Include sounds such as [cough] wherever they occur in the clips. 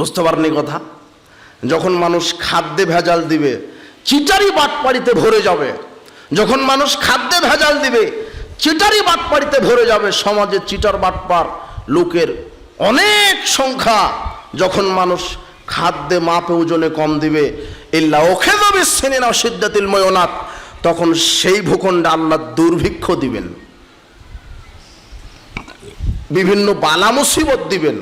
বুঝতে পারেনি কথা? যখন মানুষ খাদ্যে ভেজাল দিবে, চিটারি বাটপাড়িতে ভরে যাবে। যখন মানুষ খাদ্যে ভেজাল দিবে, চিটারি বাটপাড়িতে ভরে যাবে, সমাজে চিটার বাটপার লোকের অনেক সংখ্যা। যখন মানুষ খাদ্যে মাপে ওজনে কম দিবে, ইল্লা ওখে যাবে সেনেনা সিদ্ধাতিল ময়নাথ তখন সেই ভূখণ্ডে আল্লাহ দুর্ভিক্ষ দিবেন। বিভিন্ন বালা মুসিবত দিবেন,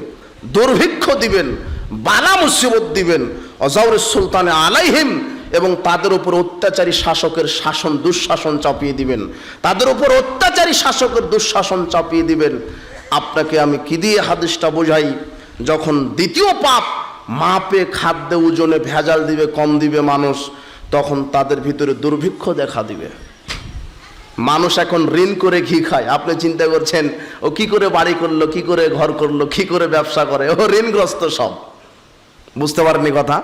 দুর্ভিক্ষ দিবেন। বালা মুসিবত দিবেন। অজাউরের সুলতানে আলাইহিম এবং তাদের উপর অত্যাচারী শাসকের শাসন, দুঃশাসন চাপিয়ে দিবেন। তাদের উপর অত্যাচারী শাসকের দুঃশাসন চাপিয়ে দিবেন। আপনাকে আমি কি দিয়ে হাদিসটা বোঝাই? যখন দ্বিতীয় পাপ মাপে খাদ্যে ওজনে ভেজাল দিবে, কম দিবে মানুষ, তখন তাদের ভিতরে দুর্ভিক্ষ দেখা দিবে। মানুষ এখন ঋণ করে ঘি খায়। আপনি চিন্তা করছেন, ও কি করে বাড়ি করল, কি করে ঘর করল, কি করে ব্যবসা করে? ও ঋণগ্রস্ত সব। বুঝতে পারেননি কথা?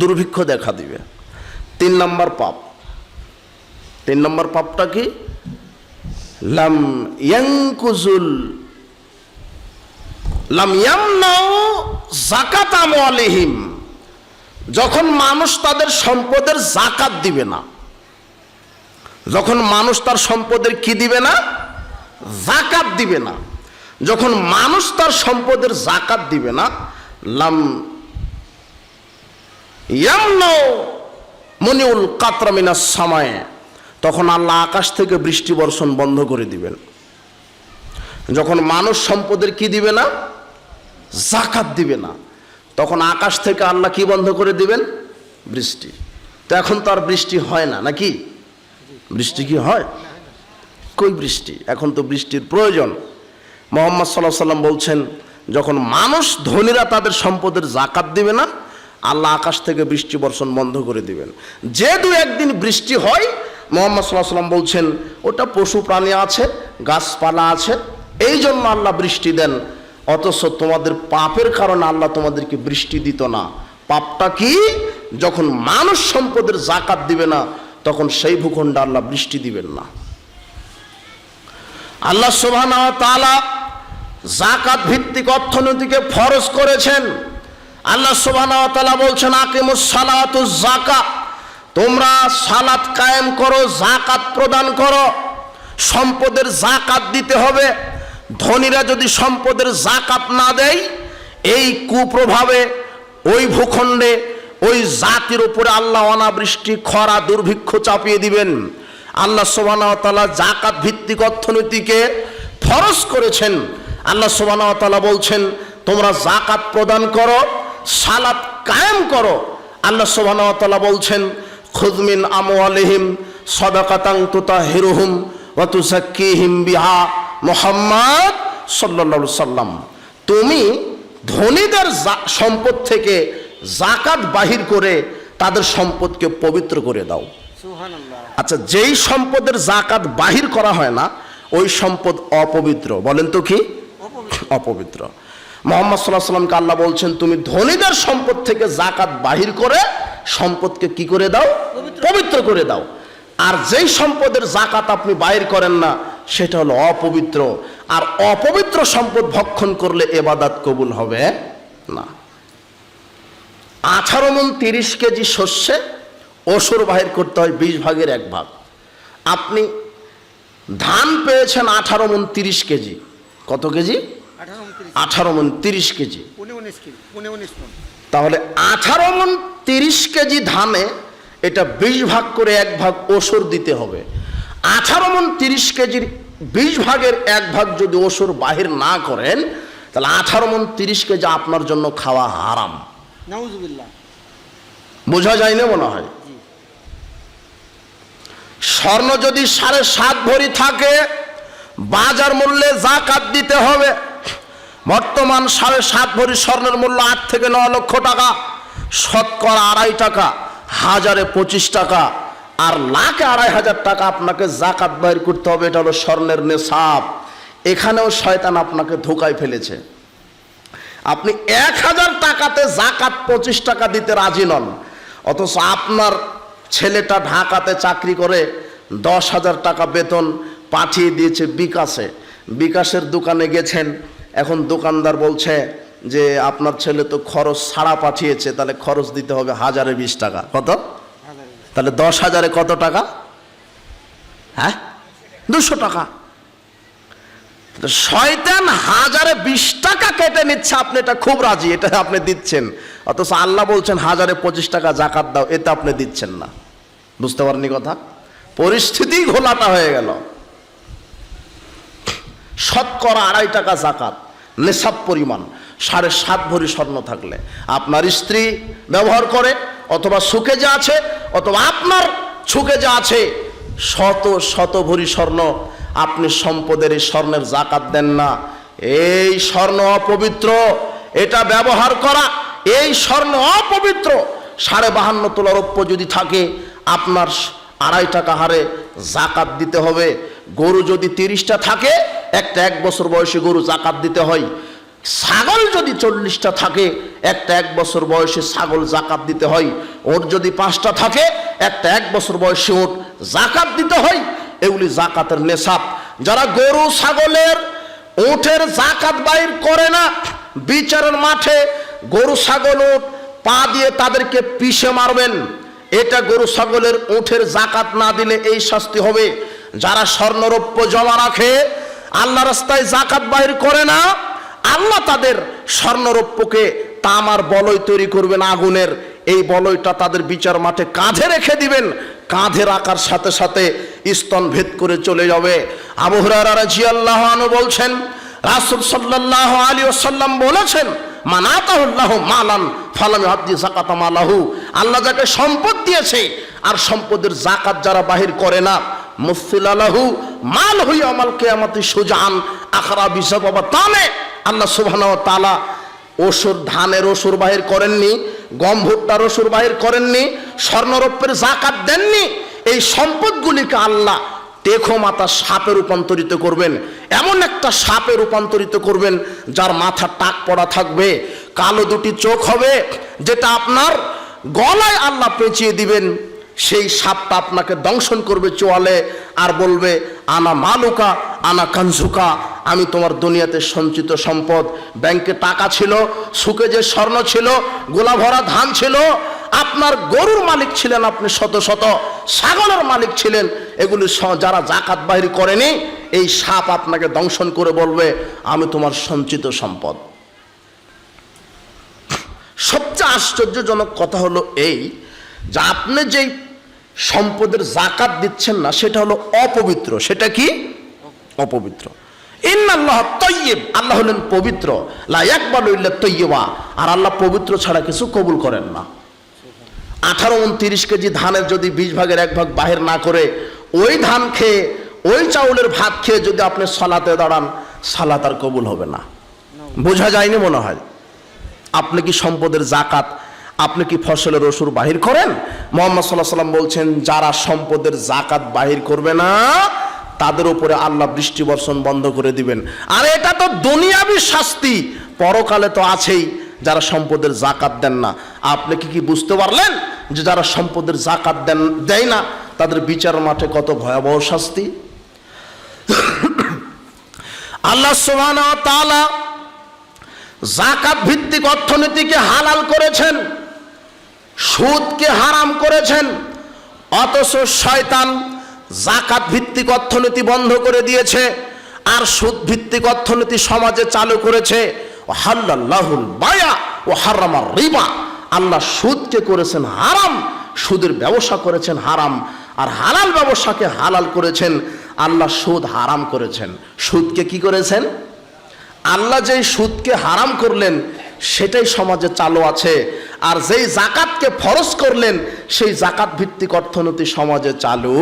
দুর্ভিক্ষ দেখা দিবে। তিন নম্বর পাপ। তিন নম্বর পাপটা কি? লাম ইয়াংকুজুল লাম ইয়ামনাউ জাকাত আমওয়ালিহিম যখন মানুষ তাদের সম্পদের জাকাত দিবে না, যখন মানুষ তার সম্পদের কি দিবে না? জাকাত দিবে না। যখন মানুষ তার সম্পদের জাকাত দিবে না, লাম মনিউল কাতরামিনার সামায়ে, তখন আল্লাহ আকাশ থেকে বৃষ্টি বর্ষণ বন্ধ করে দিবেন। যখন মানুষ সম্পদের কি দিবে না? জাকাত দিবে না। তখন আকাশ থেকে আল্লাহ কি বন্ধ করে দিবেন? বৃষ্টি। তো এখন তো আর বৃষ্টি হয় না, নাকি? বৃষ্টি কি হয়? কই বৃষ্টি? এখন তো বৃষ্টির প্রয়োজন। মোহাম্মদ সাল্লাহ সাল্লাম বলছেন, যখন মানুষ ধনীরা তাদের সম্পদের জাকাত দিবে না, আল্লাহ আকাশ থেকে বৃষ্টি বর্ষণ বন্ধ করে দিবেন। যে দু একদিন বৃষ্টি হয়, মোহাম্মদ সাল্লাহ সাল্লাম বলছেন, ওটা পশু প্রাণী আছে, গাছপালা আছে এই জন্য আল্লাহ বৃষ্টি দেন। অথচ তোমাদের পাপের কারণে আল্লাহ তোমাদেরকে বৃষ্টি দিত না। পাপটা কি? যখন মানুষ সম্পদের জাকাত দিবে না, তখন সেই ভূখণ্ডে আল্লাহ বৃষ্টি দিবেন না। আল্লাহ সোভানা তালা জাকাত ভিত্তিক অর্থনীতিকে ফরজ করেছেন। আল্লাহ তালা বলছেন, আকিমুস সালাতু জাকা তোমরা সালাত কায়েম করো জাকাত প্রদান করো। সম্পদের জাকাত দিতে হবে। ধনীরা যদি সম্পদের জাকাত না দেয়, এই কুপ্রভাবে, ওই ভূখণ্ডে, ওই জাতির উপরে আল্লাহ অনাবৃষ্টি, খরা, দুর্ভিক্ষ চাপিয়ে দিবেন। আল্লাহ সোবানাওয়াতালা জাকাত ভিত্তিক অর্থনীতিকে ফরজ করেছেন। আল্লাহ সোবানাওয়াতালা বলছেন তোমরা জাকাত প্রদান করো সালাত কায়েম করো। আল্লাহ সোবানাওয়াতালা বলছেন খুদমিন আমো আলহিম সদাকাতাং তুতা হিরুহুম ওয়াতুসাক্কিহিম বিহা মোহাম্মদ সাল্লা সাল্লাম তুমি ধনীদের সম্পদ থেকে জাকাত বাহির করে তাদের সম্পদকে পবিত্র করে দাও। আচ্ছা যেই সম্পদের জাকাত বাহির করা হয় না ওই সম্পদ অপবিত্র। বলেন তো কি? অপবিত্র। মোহাম্মদ সাল্লাহ সাল্লামকে আল্লাহ বলছেন তুমি ধনীদের সম্পদ থেকে জাকাত বাহির করে সম্পদকে কি করে দাও? পবিত্র। করে দাও। আর যেই সম্পদের জাকাত আপনি বাইর করেন না সেটা হলো অপবিত্র। আর অপবিত্র সম্পদ ভক্ষণ করলে এবাদাত কবুল হবে না। আঠারো মন তিরিশ কেজি শস্যে ওসর বাহির করতে হয় বিশ ভাগের এক ভাগ। আপনি ধান পেয়েছেন আঠারো মন তিরিশ কেজি। কত কেজি? আঠারো মন তিরিশ কেজি। তাহলে আঠারো মন তিরিশ কেজি ধানে এটা বিশ ভাগ করে এক ভাগ ওসর দিতে হবে। আঠারো মন তিরিশ কেজির বিশ ভাগের এক ভাগ যদি ওসর বাহির না করেন তাহলে আঠারো মন তিরিশ কেজি আপনার জন্য খাওয়া হারাম। বোঝা যায় না মনে হয়? স্বর্ণ যদি সাড়ে সাত ভরি থাকে বাজার মূল্যে জাকাত দিতে হবে। বর্তমান সাড়ে সাত ভরি স্বর্ণের মূল্য আট থেকে ন লক্ষ টাকা। শতকরা আড়াই টাকা, হাজারে পঁচিশ টাকা। আর লাখে আড়াই হাজার টাকা আপনাকে জাকাত বাইর করতে হবে, এটা হলো স্বর্ণের নেশাব। এখানেও শয়তান আপনাকে ধোকায় ফেলেছে। আপনি এক হাজার টাকাতে জাকাত পঁচিশ টাকা দিতে রাজি নন। অথচ আপনার ছেলেটা ঢাকাতে চাকরি করে দশ হাজার টাকা বেতন পাঠিয়ে দিয়েছে বিকাশে। বিকাশের দোকানে গেছেন, এখন দোকানদার বলছে যে, আপনার ছেলে তো খরচ ছাড়া পাঠিয়েছে, তাহলে খরচ দিতে হবে হাজারে বিশ টাকা। কত? তাহলে দশ হাজারে কত টাকা? হ্যাঁ? দুশো টাকা। শয়তান হাজারে বিশ টাকা কেটে নিচ্ছে, আপনি এটা খুব রাজি, এটা আপনি দিচ্ছেন। অথচ আল্লাহ বলছেন, হাজারে পঁচিশ টাকা জাকাত দাও এটা আপনি দিচ্ছেন না। বুঝতে পারেননি কথা? পরিস্থিতি ঘোলাটা হয়ে গেল। শতকরা আড়াই টাকা জাকাত, নেশাব পরিমাণ, সাড়ে সাত ভরি স্বর্ণ থাকলে। আপনার স্ত্রী ব্যবহার করে, অথবা সুখে যা আছে, অথবা আপনার সুখে যা আছে, শত শত ভরি স্বর্ণ আপনি সম্পদের এই স্বর্ণের জাকাত দেন না। এই স্বর্ণ অপবিত্র, এটা ব্যবহার করা, এই স্বর্ণ অপবিত্র, সাড়ে বাহান্ন তোলা রৌপ্য যদি থাকে, আপনার আড়াই টাকা হারে জাকাত দিতে হবে। গরু যদি তিরিশটা থাকে একটা এক বছর বয়সী গরু জাকাত দিতে হয়। ছাগল যদি চল্লিশটা থাকে, একটা এক বছর বয়সে ছাগল জাকাত দিতে হয়। ওর যদি পাঁচটা থাকে, একটা এক বছর বয়সে ওট জাকাত দিতে হয়। এগুলি জাকাতের নেশাব। যারা গরু ছাগলের ওঠের জাকাত বাইর করে না, বিচারের মাঠে গরু ছাগল উঠ, পা দিয়ে তাদেরকে পিষে মারবেন। এটা গরু ছাগলের উঠের জাকাত না দিলে এই শাস্তি হবে। যারা স্বর্ণরৌপ্য জমা রাখে আল্লাহ রাস্তায় জাকাত বাহির করে না, আল্লাহ তাদের স্বর্ণরৌপ্যকে তামার বলয় তৈরি করবেন আগুনের। এই বলয়টা তাদের বিচার মাঠে কাঁধে রেখে দিবেন। কাঁধে রাখার সাথে সাথে স্তন ভেদ করে চলে যাবে। আবু হুরারা জি আল্লাহ বলছেন, রাসুল সাল্লাহ আলী ওসাল্লাম বলেছেন মানাতাহুল্লাহ মালান ফালামি হাদ্দি জাকাতা মালাহু। আল্লাহ যাকে সম্পদ দিয়েছে, আর সম্পদের জাকাত যারা বাহির করে না মুফিল আলাহু, মাল হই আমাল কেয়ামতি সুজান, আখরা বিষয় বাবা তামে আল্লাহ সুবহানাহু ওয়া তাআলা ওসুর ধানের ওসুর বাহির করেননি, গম ভুট্টার ওসুর বাহির করেননি, স্বর্ণরৌপ্যের জাকাত দেননি। এই সম্পদগুলিকে আল্লাহ টেখো মাথা সাপে রূপান্তরিত করবেন। এমন একটা সাপে রূপান্তরিত করবেন, যার মাথা টাক পড়া থাকবে, কালো দুটি চোখ হবে, যেটা আপনার গলায় আল্লাহ পেঁচিয়ে দিবেন। সেই সাপটা আপনাকে দংশন করবে চোয়ালে আর বলবে, আনা মালুকা, আনা কানঝুকা আমি তোমার দুনিয়াতে সঞ্চিত সম্পদ। ব্যাংকে টাকা ছিল, সুখে যে স্বর্ণ ছিল গোলা ভরা ধান ছিল, আপনার গরুর মালিক ছিলেন আপনি শত শত, ছাগলের মালিক ছিলেন। এগুলি যারা জাকাত বাহির করেনি, এই সাপ আপনাকে দংশন করে বলবে, আমি তোমার সঞ্চিত সম্পদ। সবচেয়ে আশ্চর্যজনক কথা হলো এই যে আপনি যেই সম্পদের জাকাত দিচ্ছেন না, সেটা হলো অপবিত্র। সেটা কি? অপবিত্র। ইন্নাল্লাহ তৈয়ব, আল্লাহ হলেন পবিত্র। লা একবার ইল্লা তৈয়বা। আর আল্লাহ পবিত্র ছাড়া কিছু কবুল করেন না। আঠারো উনত্রিশ কেজি ধানের যদি বিশ ভাগের এক ভাগ বাহির না করে ওই ধান খেয়ে, ওই চাউলের ভাত খেয়ে যদি আপনি সালাতে দাঁড়ান, সালাত আর কবুল হবে না। বোঝা যায়নি মনে হয়? আপনি কি সম্পদের জাকাত আপনি কি ফসলের রসুর বাহির করেন? মোহাম্মদ সাল্লাহ সাল্লাম বলছেন, যারা সম্পদের জাকাত বাহির করবে না, তাদের উপরে আল্লাহ বৃষ্টি বর্ষণ বন্ধ করে দিবেন। আর এটা তো দুনিয়াবি শাস্তি, পরকালে তো আছেই, যারা সম্পদের জাকাত দেন না। আপনি কি কি বুঝতে পারলেন যে যারা সম্পদের জাকাত দেন, দেয় না, তাদের বিচার মাঠে কত ভয়াবহ শাস্তি? আল্লাহ সুবহানাহু ওয়া তাআলা জাকাত ভিত্তিক অর্থনীতিকে হালাল করেছেন। সুদকে হারাম করেছেন, অথচ শয়তান জাকাত ভিত্তিক অর্থনীতি বন্ধ করে দিয়েছে, আর সুদ ভিত্তিক অর্থনীতি সমাজে চালু করেছে হাল্লাহুল বায়া ও হারামার রিবা। আল্লাহ সুদকে করেছেন হারাম, সুদের ব্যবসা করেছেন হারাম, আর হালাল ব্যবসাকে হালাল করেছেন, আল্লাহ সুদ হারাম করেছেন। সুদকে কি করেছেন? আল্লাহ যেই সুদকে হারাম করলেন, সেটাই সমাজে চালু আছে আর যেই জাকাতকে ফরজ করলেন, সেই জাকাত ভিত্তিক অর্থনীতি সমাজে চালু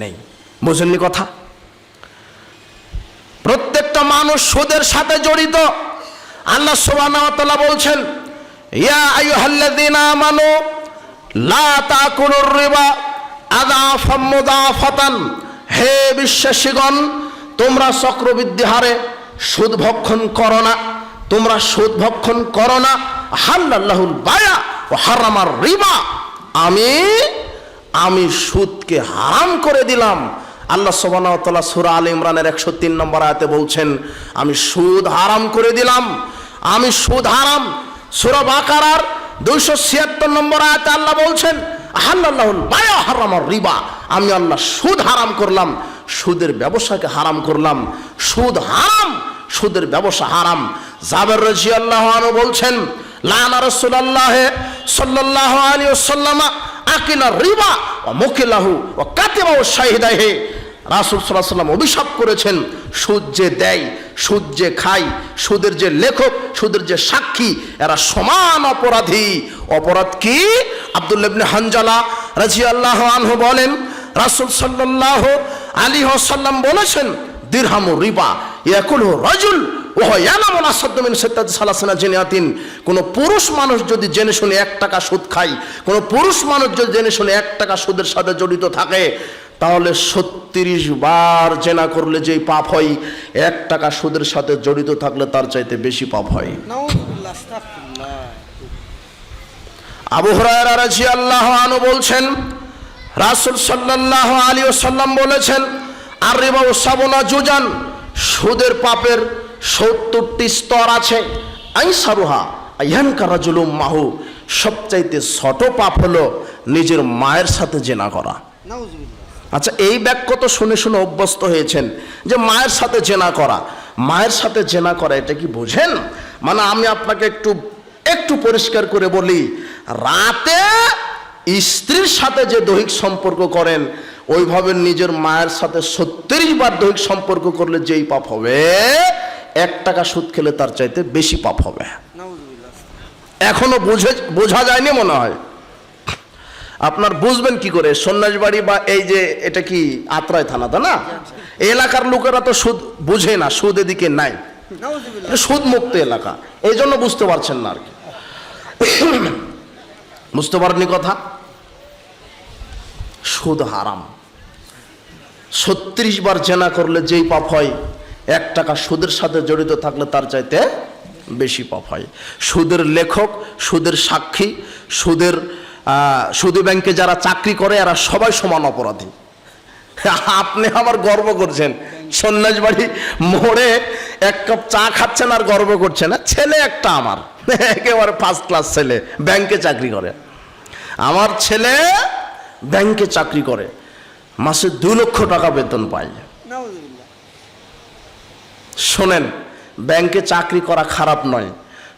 নেই। বুঝেননি কথা? প্রত্যেকটা মানুষ সুদের সাথে জড়িত। আল্লাহ তাআলা বলছেন, ইয়া আইয়ুহাল্লাযীনা আমানু, লা তাকুলুর রিবা আদাফাম মুদাফাতান হে বিশ্বাসীগণ, তোমরা চক্রবৃদ্ধি হারে সুদ ভক্ষণ করো না। তোমরা সুদ ভক্ষণ করো না। হাল্লাল্লাহুল বায়া ও হারামার রিবা। আমি আমি সুদকে হারাম করে দিলাম। আল্লাহ সোবানাতলা সুরা আল ইমরানের একশো তিন নম্বর আয়াতে বলছেন, আমি সুদ হারাম করে দিলাম। আমি সুদ হারাম। সুরা বাকারার দুইশো ছিয়াত্তর নম্বর আয়াতে আল্লাহ বলছেন আল্লাহুল বায়া হারামার রিবা। আমি আল্লাহ সুদ হারাম করলাম। সুদের ব্যবসাকে হারাম করলাম। সুদ হারাম, সুদের ব্যবসা হারাম। জাবের রাজি আল্লাহ বলছেন আলী রিবা ও ও ও অভিশাপ করেছেন, সুদ যে দেয়, সুদ যে খায়, সুদের যে লেখক, সুদের যে সাক্ষী, এরা সমান অপরাধী। অপরাধ কি? আবদুল্লাবনে হানজালা রাজি আল্লাহ আনহু বলেন, রাসুল সাল্লাহ আলী সাল্লাম বলেছেন দিরহামু রিবা ইয়াকুল রাজুল কোন পুরুষ মানুষ যদি জেনে শুনে এক টাকা সুদ খায় কোন পুরুষ মানুষ যদি জেনে শুনে এক টাকা সুদের সাথে জড়িত থাকে তাহলে ছত্রিশ বার জেনা করলে যেই পাপ হয় এক টাকা সুদের সাথে জড়িত থাকলে তার চাইতে বেশি পাপ হয়। আবু হুরায়রা রাদিয়াল্লাহু আনহু বলছেন রাসূল সাল্লাল্লাহু আলাইহি ওয়াসাল্লাম বলেছেন আর রিবা সাবনা জুজান সুদের পাপের সত্তরটি স্তর আছে। আইসারুহা আইহান কারাজুলুম মাহু সবচাইতে ছোট পাপ হলো নিজের মায়ের সাথে জেনা করা। আচ্ছা এই বাক্য তো শুনে শুনে অভ্যস্ত হয়েছেন যে মায়ের সাথে জেনা করা। মায়ের সাথে জেনা করা এটা কি বোঝেন? মানে আমি আপনাকে একটু একটু পরিষ্কার করে বলি রাতে স্ত্রীর সাথে যে দৈহিক সম্পর্ক করেন ওইভাবে নিজের মায়ের সাথে ছত্রিশ বার দৈহিক সম্পর্ক করলে যেই পাপ হবে এক টাকা সুদ খেলে তার চাইতে বেশি পাপ হবে। এখনও বুঝে বোঝা যায়নি মনে হয়। আপনার বুঝবেন কি করে? সন্ন্যাসবাড়ি বা এই যে এটা কি আত্রায় থানা তো না? এই এলাকার লোকেরা তো সুদ বুঝে না সুদ এদিকে নাই। সুদ মুক্ত এলাকা। এই জন্য বুঝতে পারছেন না আর কি। বুঝতে পারেননি কথা? সুদ হারাম। ছত্রিশ বার জেনা করলে যেই পাপ হয় এক টাকা সুদের সাথে জড়িত থাকলে তার চাইতে বেশি পাপ হয়। সুদের লেখক, সুদের সাক্ষী, সুদের সুদী ব্যাংকে যারা চাকরি করে, এরা সবাই সমান অপরাধী। [laughs] আপনি আবার গর্ব করছেন। সন্ন্যাস বাড়ি মোড়ে এক কাপ চা খাচ্ছেন আর গর্ব করছেন। না ছেলে একটা আমার। [laughs] একেবারে ফার্স্ট ক্লাস ছেলে, ব্যাংকে চাকরি করে। আমার ছেলে ব্যাংকে চাকরি করে। মাসে দু লক্ষ টাকা বেতন পায়। শোনেন, ব্যাংকে চাকরি করা খারাপ নয়।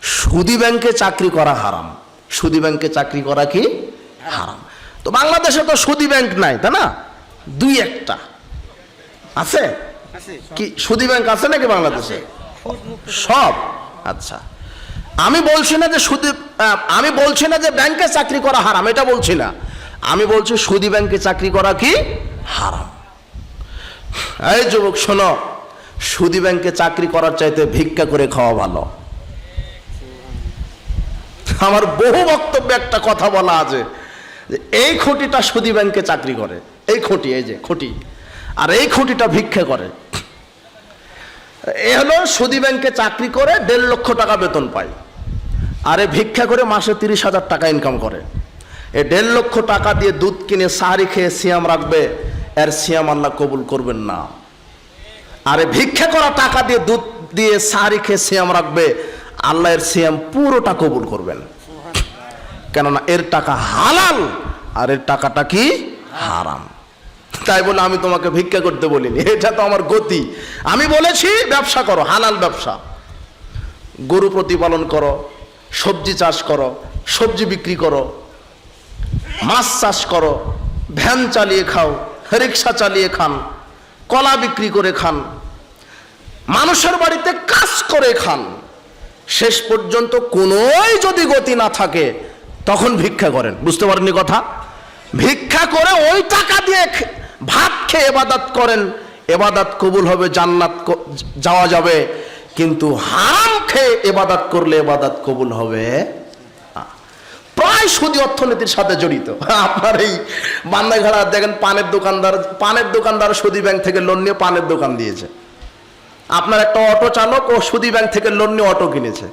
সুদি ব্যাংকে চাকরি করা হারাম। সুদি ব্যাংকে চাকরি করা কি? হারাম। তো বাংলাদেশে তো সুদি ব্যাংক নাই, তাই না? দুই একটা। আছে? কি, সুদি ব্যাংক আছে নাকি বাংলাদেশে? সব। আচ্ছা। আমি বলছি না যে সুদি আমি বলছি না যে ব্যাংকে চাকরি করা হারাম, এটা বলছি না। আমি বলছি সুদি ব্যাংকে চাকরি করা কি? হারাম। এই যুবক, শোনো। সুদি ব্যাংকে চাকরি করার চাইতে ভিক্ষা করে খাওয়া ভালো। আমার বহু বক্তব্যে একটা কথা বলা আছে যে, এই খুঁটিটা সুদী ব্যাংকে চাকরি করে। এই খুঁটি, এই যে খুঁটি। আর এই খুঁটিটা ভিক্ষা করে। এ হলো সুদী ব্যাংকে চাকরি করে দেড় লক্ষ টাকা বেতন পায়। আর ভিক্ষা করে মাসে তিরিশ হাজার টাকা ইনকাম করে। এ দেড় লক্ষ টাকা দিয়ে দুধ কিনে সাহারি খেয়ে সিয়াম রাখবে, এর সিয়াম আল্লাহ কবুল করবেন না। আর ভিক্ষা করা টাকা দিয়ে দুধ দিয়ে সাহারি খেয়ে সিয়াম রাখবে আল্লাহ এর সিয়াম পুরোটা কবুল করবেন। কেননা এর টাকা হালাল, আর এর টাকাটা কি? হারাম। তাই বলে আমি তোমাকে ভিক্ষা করতে বলিনি, এটা তো আমার গতি। আমি বলেছি, ব্যবসা করো, হালাল ব্যবসা। গরু প্রতিপালন করো, সবজি চাষ করো, সবজি বিক্রি করো, মাছ চাষ করো, ভ্যান চালিয়ে খাও, রিক্সা চালিয়ে খান। কলা বিক্রি করে খান, মানুষের বাড়িতে কাজ করে খান, শেষ পর্যন্ত কোনোই যদি গতি না থাকে, তখন ভিক্ষা করেন বুঝতে পারেননি কথা ভিক্ষা করে ওই টাকা দিয়ে ভাত খেয়ে এবাদাত করেন, এবাদাত কবুল হবে, জান্নাত যাওয়া যাবে, কিন্তু হারাম খেয়ে এবাদাত করলে এবাদাত কবুল হবে। প্রায় সুদী অর্থনীতির সাথে জড়িত। আপনার এই বান্দাঘাড়া দেখেন পানের দোকানদার পানের দোকানদার সুদী ব্যাংক থেকে লোন নিয়ে পানের দোকান দিয়েছে। আপনার একটা অটো চালক ও সুদী ব্যাংক থেকে লোন নিয়ে অটো কিনেছে।